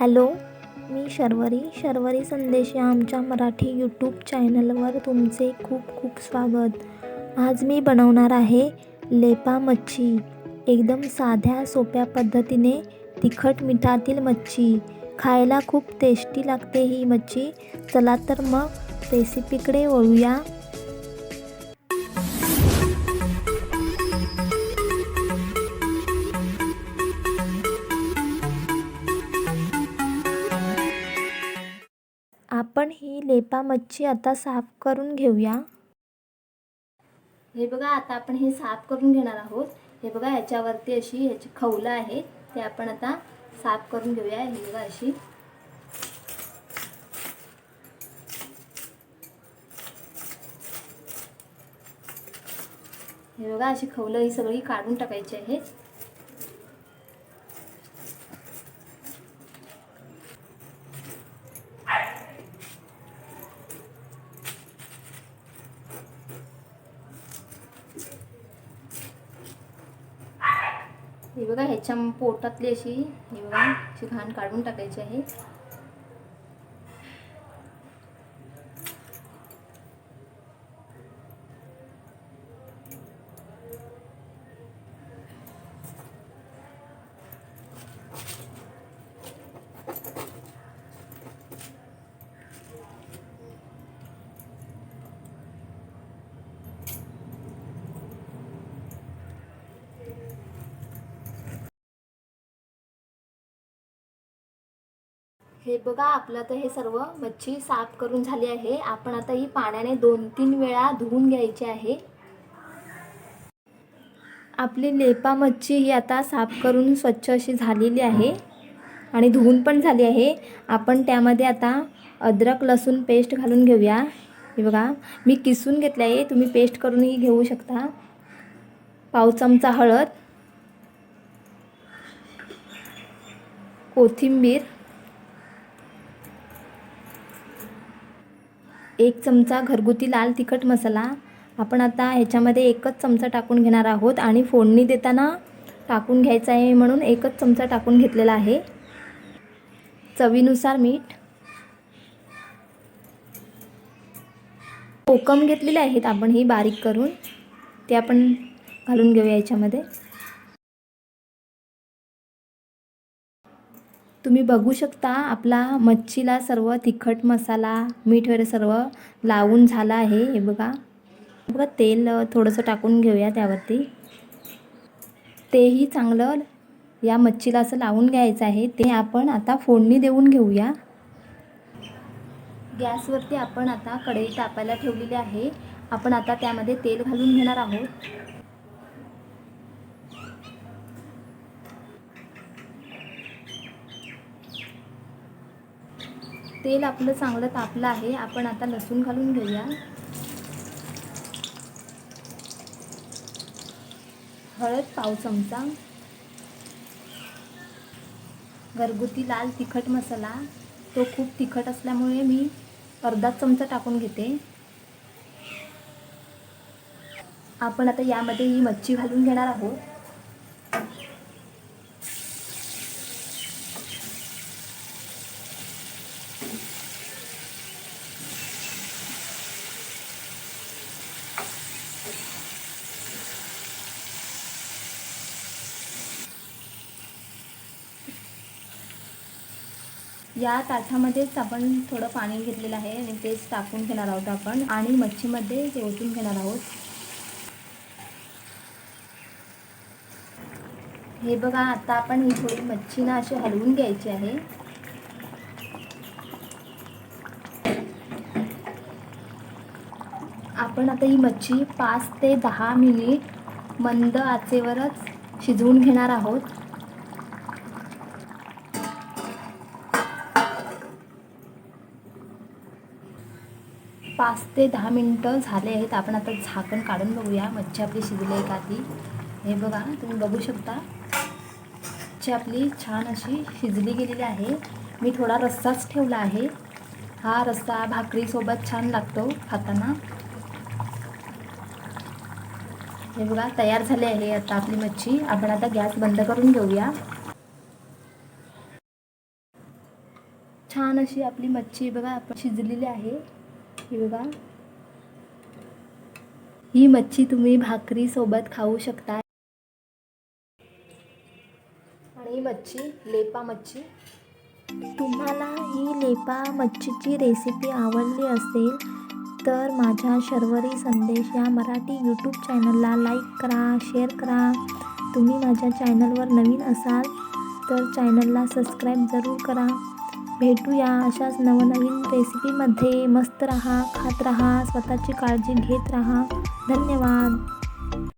Hello मी शर्वरी. शर्वरी संदेश या आमच्या Marathi YouTube चॅनलवर तुमचे खूप खूप स्वागत. आज मी बनवणार आहे लेपा मच्छी. एकदम साध्या सोप्या पद्धतीने तिखट मिठातील मच्छी. खायला खूप टेस्टी लागते ही मच्छी. चला तर मग रेसिपीकडे वळूया. आपण ही लेपा मच्छी आता साफ करून घेऊया. हे बघा आता आपण हे साफ करून घेणार आहोत. हे बघा ह्याच्यावरती अशी ह्याची खवलं आहे ते आपण आता साफ करून घेऊया. हे बघा अशी. हे बघा अशी खवलं ही सगळी काढून टाकायची आहे. हे बघा ह्याच्या पोटातली अशी हे बघा अशी घाण काढून टाकायची आहे. हे बघा आपलं तर हे सर्व मच्छी साफ करून झाली आहे. आपण आता ही पाण्याने दोन तीन वेळा धुवून घ्यायची आहे. आपली लेपा मच्छी ही आता साफ करून स्वच्छ अशी झालेली आहे आणि धुवून पण झाली आहे. आपण त्यामध्ये आता अद्रक लसूण पेस्ट घालून घेऊया. हे बघा मी किसून घेतलं आहे तुम्ही पेस्ट करूनही घेऊ शकता. पाव चमचा हळद कोथिंबीर एक चमचा घरगुती लाल तिखट मसाला. आपण आता ह्याच्यामध्ये एकच चमचा टाकून घेणार आहोत आणि फोडणी देताना टाकून घ्यायचं आहे म्हणून एकच चमचा टाकून घेतलेला आहे. चवीनुसार मीठ. कोकम घेतलेले आहेत आपण ही बारीक करून. ते आपण घालून घेऊया याच्यामध्ये. तुम्ही बघू शकता आपला मच्छीला सर्व तिखट मसाला मीठ वगैरे सर्व लावून झाला आहे. हे बघा. बघा तेल थोडंसं टाकून घेऊया त्यावरती. तेही चांगलं या मच्छीला असं लावून घ्यायचं आहे. ते आपण आता फोडणी देऊन घेऊया. गॅसवरती आपण आता कढई तापायला ठेवलेली आहे. आपण आता त्यामध्ये तेल घालून घेणार आहोत. तेल आपलं चांगलं तापलं आहे आपण आता लसूण घालून घेऊया. हळद पाव चमचा. घरगुती लाल तिखट मसाला तो खूप तिखट असल्यामुळे मी अर्धा चमचा टाकून घेते. आपण आता यामध्ये ही मच्छी घालून घेणार आहोत. या ताटामध्येच आपण थोडं पाणी घेतलेलं आहे आणि तेच टाकून घेणार आहोत आपण आणि मच्छीमध्ये ते ओतून घेणार आहोत. हे बघा आता आपण ही थोडी मच्छी ना अशी हलवून घ्यायची आहे. आपण आता ही मच्छी पाच ते दहा मिनिट मंद आचेवरच शिजवून घेणार आहोत. पाच ते दहा मिनटं झाले आहेत. आपण आता झाकण काढून बघूया. मच्छी आपली शिजली आहे का ती? हे बघा तुम्ही बघू शकता. मच्छी आपली छान अशी शिजली गेलेली आहे. मी थोडा रस्साच ठेवला आहे. हा रस्सा भाकरीसोबत छान लागतो खाताना. हे बघा तयार झाले आहे आता आपली मच्छी. आपण आता गॅस बंद करून घेऊया. छान अशी आपली मच्छी बघा आपण शिजलेली आहे. ही बघा ही मच्छी तुम्ही भाकरी सोबत खाऊ शकता. आणि ही मच्छी लेपा मच्छी. तुम्हाला ही लेपा मच्छीची रेसिपी आवडली असेल तर माझ्या शर्वरी संदेश या मराठी यूट्यूब चॅनलला लाईक करा शेअर करा. तुम्ही माझ्या चॅनलवर नवीन असाल तर चॅनलला सबस्क्राईब जरूर करा. भेटूया अशाच नवनवीन रेसिपीमध्ये मस्त रहा खात रहा स्वतःची काळजी घेत रहा. धन्यवाद.